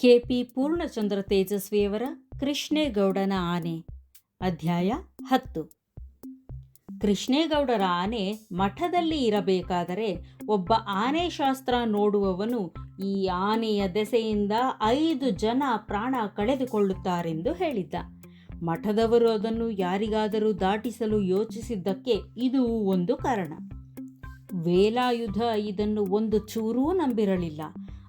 KP Purnachandra ತೇಜಸ್ವಿಯವರ ಕೃಷ್ಣೇಗೌಡನ ಆನೆ, ಅಧ್ಯಾಯ ಹತ್ತು. ಕೃಷ್ಣೇಗೌಡರ ಆನೆ ಮಠದಲ್ಲಿ ಇರಬೇಕಾದರೆ ಒಬ್ಬ ಆನೆ ಶಾಸ್ತ್ರ ನೋಡುವವನು ಈ ಆನೆಯ ದೆಸೆಯಿಂದ ಐದು ಜನ ಪ್ರಾಣ ಕಳೆದುಕೊಳ್ಳುತ್ತಾರೆಂದು ಹೇಳಿದ್ದ. ಮಠದವರು ಅದನ್ನು ಯಾರಿಗಾದರೂ ದಾಟಿಸಲು ಯೋಚಿಸಿದ್ದಕ್ಕೆ ಇದು ಒಂದು ಕಾರಣ. ವೇಲಾಯುಧ ಇದನ್ನು ಒಂದು ಚೂರೂ ನಂಬಿರಲಿಲ್ಲ.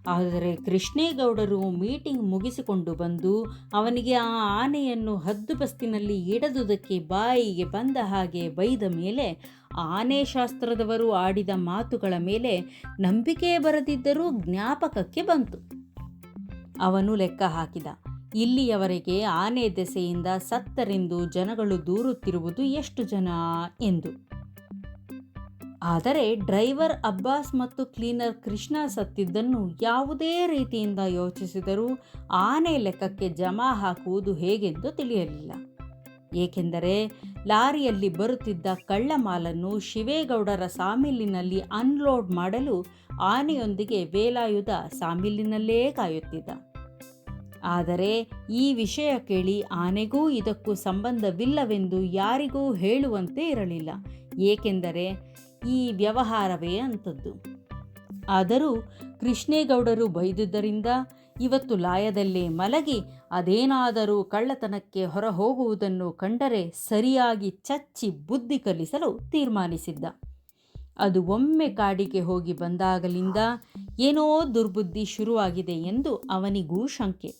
ಆದರೆ ಕೃಷ್ಣೇಗೌಡರು ಮೀಟಿಂಗ್ ಮುಗಿಸಿಕೊಂಡು ಬಂದು ಅವನಿಗೆ ಆ ಆನೆಯನ್ನು ಹದ್ದುಬಸ್ತಿನಲ್ಲಿ ಇಡದುದಕ್ಕೆ ಬಾಯಿಗೆ ಬಂದ ಹಾಗೆ ಬೈದ ಮೇಲೆ ಆನೆ ಶಾಸ್ತ್ರದವರು ಆಡಿದ ಮಾತುಗಳ ಮೇಲೆ ನಂಬಿಕೆ ಬರದಿದ್ದರೂ ಜ್ಞಾಪಕಕ್ಕೆ ಬಂತು. ಅವನು ಲೆಕ್ಕ ಹಾಕಿದ. ಇಲ್ಲಿಯವರೆಗೆ ಆನೆ ದೆಸೆಯಿಂದ ಸತ್ತರೆಂದು ಜನಗಳು ದೂರುತ್ತಿರುವುದು ಎಷ್ಟು ಜನ? ಎಂದು ಆದರೆ ಡ್ರೈವರ್ ಅಬ್ಬಾಸ್ ಮತ್ತು ಕ್ಲೀನರ್ ಕೃಷ್ಣ ಸತ್ತಿದ್ದನ್ನು ಯಾವುದೇ ರೀತಿಯಿಂದ ಯೋಚಿಸಿದರೂ ಆನೆ ಲೆಕ್ಕಕ್ಕೆ ಜಮಾ ಹಾಕುವುದು ಹೇಗೆಂದು ತಿಳಿಯಲಿಲ್ಲ. ಏಕೆಂದರೆ ಲಾರಿಯಲ್ಲಿ ಬರುತ್ತಿದ್ದ ಕಳ್ಳ ಮಾಲನ್ನು ಶಿವೇಗೌಡರ ಸಾಮಿಲಿನಲ್ಲಿ ಅನ್ಲೋಡ್ ಮಾಡಲು ಆನೆಯೊಂದಿಗೆ ವೇಲಾಯುಧ ಸಾಮಿಲಿನಲ್ಲೇ ಕಾಯುತ್ತಿದ್ದ. ಆದರೆ ಈ ವಿಷಯ ಕೇಳಿ ಆನೆಗೂ ಇದಕ್ಕೂ ಸಂಬಂಧವಿಲ್ಲವೆಂದು ಯಾರಿಗೂ ಹೇಳುವಂತೆ ಇರಲಿಲ್ಲ. ಏಕೆಂದರೆ ಈ ವ್ಯವಹಾರವೇ ಅಂಥದ್ದು ಆದರೂ ಕೃಷ್ಣೇಗೌಡರು ಬೈದುದರಿಂದ ಇವತ್ತು ಲಾಯದಲ್ಲೇ ಮಲಗಿ ಅದೇನಾದರೂ ಕಳ್ಳತನಕ್ಕೆ ಹೊರ ಹೋಗುವುದನ್ನು ಕಂಡರೆ ಸರಿಯಾಗಿ ಚಚ್ಚಿ ಬುದ್ಧಿ ಕಲಿಸಲು ತೀರ್ಮಾನಿಸಿದ್ದ. ಅದು ಒಮ್ಮೆ ಕಾಡಿಗೆ ಹೋಗಿ ಬಂದಾಗಲಿಂದ ಏನೋ ದುರ್ಬುದ್ಧಿ ಶುರುವಾಗಿದೆ ಎಂದು ಅವನಿಗೂ ಶಂಕೆ.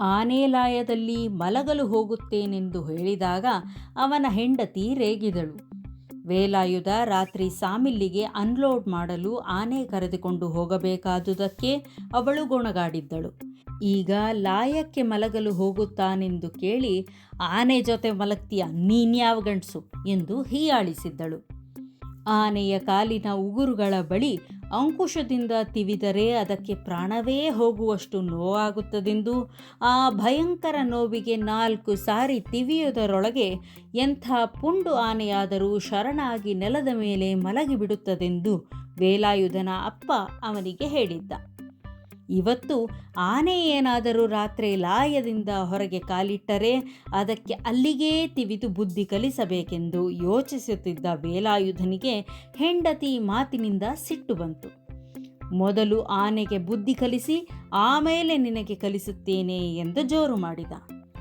ಆನೇಲಾಯದಲ್ಲಿ ಮಲಗಲು ಹೋಗುತ್ತೇನೆಂದು ಹೇಳಿದಾಗ ಅವನ ಹೆಂಡತಿ ರೇಗಿದಳು. ವೇಲಾಯುಧ ರಾತ್ರಿ ಸಾಮಿಲ್ಲಿಗೆ ಅನ್ಲೋಡ್ ಮಾಡಲು ಆನೆ ಕರೆದುಕೊಂಡು ಹೋಗಬೇಕಾದುದಕ್ಕೆ ಅವಳು ಗೊಣಗಾಡಿದ್ದಳು. ಈಗ ಲಾಯಕ್ಕೆ ಮಲಗಲು ಹೋಗುತ್ತಾನೆಂದು ಕೇಳಿ ಆನೆ ಜೊತೆ ಮಲಗ್ತೀಯ ನೀನ್ಯಾವ ಗಂಡಸು? ಎಂದು ಹೀಯಾಳಿಸಿದ್ದಳು. ಆನೆಯ ಕಾಲಿನ ಉಗುರುಗಳ ಬಳಿ ಅಂಕುಶದಿಂದ ತಿವಿದರೆ ಅದಕ್ಕೆ ಪ್ರಾಣವೇ ಹೋಗುವಷ್ಟು ನೋವಾಗುತ್ತದೆಂದು ಆ ಭಯಂಕರ ನೋವಿಗೆ ನಾಲ್ಕು ಸಾರಿ ತಿವಿಯುವುದರೊಳಗೆ ಎಂಥ ಪುಂಡು ಆನೆಯಾದರೂ ಶರಣಾಗಿ ನೆಲದ ಮೇಲೆ ಮಲಗಿಬಿಡುತ್ತದೆಂದು ವೇಲಾಯುಧನ ಅಪ್ಪ ಅವನಿಗೆ ಹೇಳಿದ್ದ. ಇವತ್ತು ಆನೆ ಏನಾದರೂ ರಾತ್ರಿ ಲಾಯದಿಂದ ಹೊರಗೆ ಕಾಲಿಟ್ಟರೆ ಅದಕ್ಕೆ ಅಲ್ಲಿಗೇ ತಿವಿದು ಬುದ್ಧಿ ಕಲಿಸಬೇಕೆಂದು ಯೋಚಿಸುತ್ತಿದ್ದ ವೇಲಾಯುಧನಿಗೆ ಹೆಂಡತಿ ಮಾತಿನಿಂದ ಸಿಟ್ಟು ಬಂತು. ಮೊದಲು ಆನೆಗೆ ಬುದ್ಧಿ ಕಲಿಸಿ, ಆಮೇಲೆ ನಿನಗೆ ಕಲಿಸುತ್ತೇನೆ ಎಂದು ಜೋರು ಮಾಡಿದ.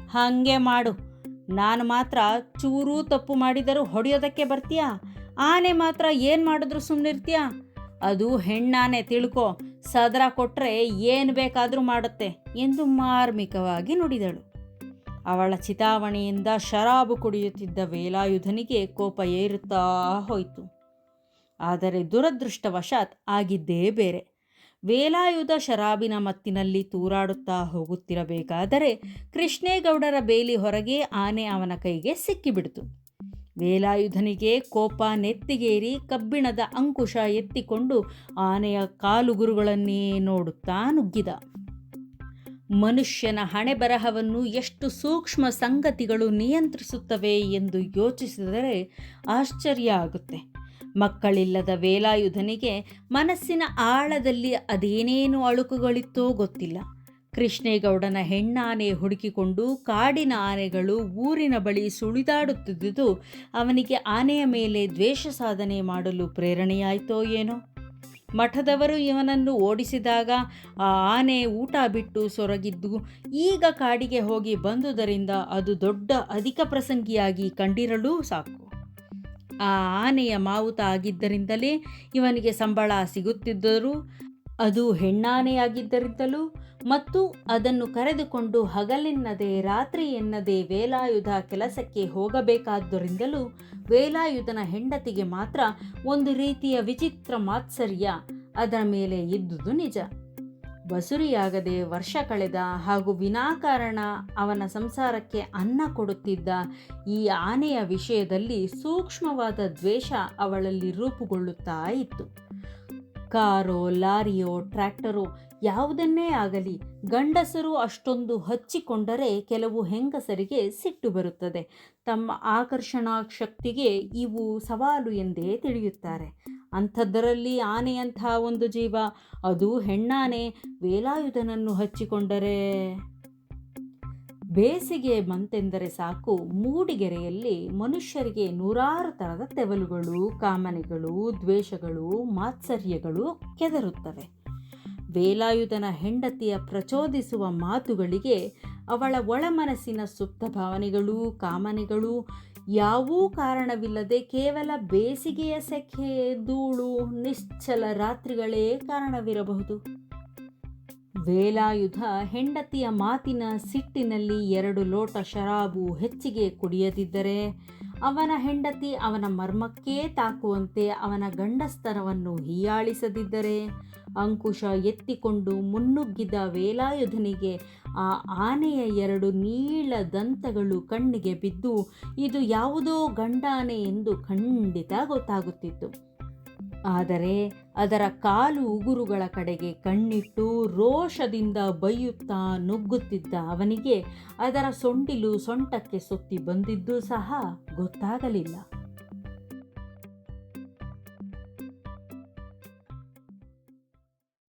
ಹಾಗೆ ಮಾಡು. ನಾನು ಮಾತ್ರ ಚೂರೂ ತಪ್ಪು ಮಾಡಿದರೂ ಹೊಡೆಯೋದಕ್ಕೆ ಬರ್ತೀಯಾ? ಆನೆ ಮಾತ್ರ ಏನು ಮಾಡಿದ್ರು ಸುಮ್ಮನಿರ್ತೀಯಾ ಅದು ಹೆಣ್ಣಾನೆ ತಿಳ್ಕೊ. ಸದರ ಕೊಟ್ಟರೆ ಏನು ಬೇಕಾದರೂ ಮಾಡುತ್ತೆ ಎಂದು ಮಾರ್ಮಿಕವಾಗಿ ನುಡಿದಳು. ಅವಳ ಚಿತಾವಣೆಯಿಂದ ಶರಾಬು ಕುಡಿಯುತ್ತಿದ್ದ ವೇಲಾಯುಧನಿಗೆ ಕೋಪ ಏರುತ್ತಾ ಹೋಯಿತು. ಆದರೆ ದುರದೃಷ್ಟವಶಾತ್ ಆಗಿದ್ದೇ ಬೇರೆ. ವೇಲಾಯುಧ ಶರಾಬಿನ ಮತ್ತಿನಲ್ಲಿ ತೂರಾಡುತ್ತಾ ಹೋಗುತ್ತಿರಬೇಕಾದರೆ ಕೃಷ್ಣೇಗೌಡರ ಬೇಲಿ ಹೊರಗೆ ಆನೆ ಅವನ ಕೈಗೆ ಸಿಕ್ಕಿಬಿಡಿತು. ವೇಲಾಯುಧನಿಗೆ ಕೋಪ ನೆತ್ತಿಗೇರಿ ಕಬ್ಬಿಣದ ಅಂಕುಶ ಎತ್ತಿಕೊಂಡು ಆನೆಯ ಕಾಲುಗುರುಗಳನ್ನೇ ನೋಡುತ್ತಾ ನುಗ್ಗಿದ. ಮನುಷ್ಯನ ಹಣೆ ಬರಹವನ್ನು ಎಷ್ಟು ಸೂಕ್ಷ್ಮ ಸಂಗತಿಗಳು ನಿಯಂತ್ರಿಸುತ್ತವೆ ಎಂದು ಯೋಚಿಸಿದರೆ ಆಶ್ಚರ್ಯ ಆಗುತ್ತೆ. ಮಕ್ಕಳಿಲ್ಲದ ವೇಲಾಯುಧನಿಗೆ ಮನಸ್ಸಿನ ಆಳದಲ್ಲಿ ಅದೇನೇನು ಅಳುಕುಗಳಿತ್ತೋ ಗೊತ್ತಿಲ್ಲ. ಕೃಷ್ಣೇಗೌಡನ ಹೆಣ್ಣಾನೆ ಹುಡುಕಿಕೊಂಡು ಕಾಡಿನ ಆನೆಗಳು ಊರಿನ ಬಳಿ ಸುಳಿದಾಡುತ್ತಿದ್ದುದು ಅವನಿಗೆ ಆನೆಯ ಮೇಲೆ ದ್ವೇಷ ಸಾಧನೆ ಮಾಡಲು ಪ್ರೇರಣೆಯಾಯಿತೋ ಏನೋ? ಮಠದವರು ಇವನನ್ನು ಓಡಿಸಿದಾಗ ಆ ಆನೆ ಊಟ ಬಿಟ್ಟು ಸೊರಗಿದ್ದು, ಈಗ ಕಾಡಿಗೆ ಹೋಗಿ ಬಂದುದರಿಂದ ಅದು ದೊಡ್ಡ ಅಧಿಕ ಪ್ರಸಂಗಿಯಾಗಿ ಕಂಡಿರಲೂ ಸಾಕು. ಆ ಆನೆಯ ಮಾವುತ ಆಗಿದ್ದರಿಂದಲೇ ಇವನಿಗೆ ಸಂಬಳ ಸಿಗುತ್ತಿದ್ದರೂ ಅದು ಹೆಣ್ಣಾನೆಯಾಗಿದ್ದರಿಂದಲೂ ಮತ್ತು ಅದನ್ನು ಕರೆದುಕೊಂಡು ಹಗಲೆನ್ನದೆ ರಾತ್ರಿ ಎನ್ನದೆ ವೇಲಾಯುಧ ಕೆಲಸಕ್ಕೆ ಹೋಗಬೇಕಾದ್ದರಿಂದಲೂ ವೇಲಾಯುಧನ ಹೆಂಡತಿಗೆ ಮಾತ್ರ ಒಂದು ರೀತಿಯ ವಿಚಿತ್ರ ಮಾತ್ಸರ್ಯ ಅದರ ಮೇಲೆ ಇದ್ದುದು ನಿಜ. ಬಸುರಿಯಾಗದೆ ವರ್ಷ ಕಳೆದ ಹಾಗೂ ವಿನಾಕಾರಣ ಅವನ ಸಂಸಾರಕ್ಕೆ ಅನ್ನ ಕೊಡುತ್ತಿದ್ದ ಈ ಆನೆಯ ವಿಷಯದಲ್ಲಿ ಸೂಕ್ಷ್ಮವಾದ ದ್ವೇಷ ಅವಳಲ್ಲಿ ರೂಪುಗೊಳ್ಳುತ್ತಾ ಇತ್ತು. ಕಾರೋ, ಲಾರಿಯೋ, ಟ್ರ್ಯಾಕ್ಟರೋ ಯಾವುದನ್ನೇ ಆಗಲಿ ಗಂಡಸರು ಅಷ್ಟೊಂದು ಹಚ್ಚಿಕೊಂಡರೆ ಕೆಲವು ಹೆಂಗಸರಿಗೆ ಸಿಟ್ಟು ಬರುತ್ತದೆ. ತಮ್ಮ ಆಕರ್ಷಣಾ ಶಕ್ತಿಗೆ ಇವು ಸವಾಲು ಎಂದೇ ತಿಳಿಯುತ್ತಾರೆ. ಅಂಥದ್ದರಲ್ಲಿ ಆನೆಯಂಥ ಒಂದು ಜೀವ. ಅದು ಹೆಣ್ಣಾನೆ, ವೇಲಾಯುಧನನ್ನು ಹಚ್ಚಿಕೊಂಡರೆ ಬೇಸಿಗೆ ಮಂತೆಂದರೆ ಸಾಕು ಮೂಡಿಗೆರೆಯಲ್ಲಿ ಮನುಷ್ಯರಿಗೆ ನೂರಾರು ಥರದ ತೆವಲುಗಳು, ಕಾಮನೆಗಳು, ದ್ವೇಷಗಳು, ಮಾತ್ಸರ್ಯಗಳು ಕೆದರುತ್ತವೆ. ವೇಲಾಯುಧನ ಹೆಂಡತಿಯ ಪ್ರಚೋದಿಸುವ ಮಾತುಗಳಿಗೆ ಅವಳ ಒಳಮನಸ್ಸಿನ ಸುಪ್ತ ಭಾವನೆಗಳು, ಕಾಮನೆಗಳು ಯಾವೂ ಕಾರಣವಿಲ್ಲದೆ ಕೇವಲ ಬೇಸಿಗೆಯ ಸೆಖೆ, ಧೂಳು, ನಿಶ್ಚಲ ರಾತ್ರಿಗಳೇ ಕಾರಣವಿರಬಹುದು. ವೇಲಾಯುಧ ಹೆಂಡತಿಯ ಮಾತಿನ ಸಿಟ್ಟಿನಲ್ಲಿ ಎರಡು ಲೋಟ ಶರಾಬು ಹೆಚ್ಚಿಗೆ ಕುಡಿಯದಿದ್ದರೆ ಅವನ ಹೆಂಡತಿ ಅವನ ಮರ್ಮಕ್ಕೇ ತಾಕುವಂತೆ ಅವನ ಗಂಡಸ್ತನವನ್ನು ಹೀಯಾಳಿಸದಿದ್ದರೆ ಅಂಕುಶ ಎತ್ತಿಕೊಂಡು ಮುನ್ನುಗ್ಗಿದ ವೇಲಾಯುಧನಿಗೆ ಆ ಆನೆಯ ಎರಡು ನೀಳ ದಂತಗಳು ಕಣ್ಣಿಗೆ ಬಿದ್ದು, ಇದು ಯಾವುದೋ ಗಂಡಾನೆ ಎಂದು ಖಂಡಿತ ಗೊತ್ತಾಗುತ್ತಿತ್ತು. ಆದರೆ ಅದರ ಕಾಲು ಉಗುರುಗಳ ಕಡೆಗೆ ಕಣ್ಣಿಟ್ಟು ರೋಷದಿಂದ ಬೈಯುತ್ತಾ ನುಗ್ಗುತ್ತಿದ್ದ ಅವನಿಗೆ ಅದರ ಸೊಂಡಿಲು ಸೊಂಟಕ್ಕೆ ಸುತ್ತಿ ಬಂದಿದ್ದು ಸಹ ಗೊತ್ತಾಗಲಿಲ್ಲ.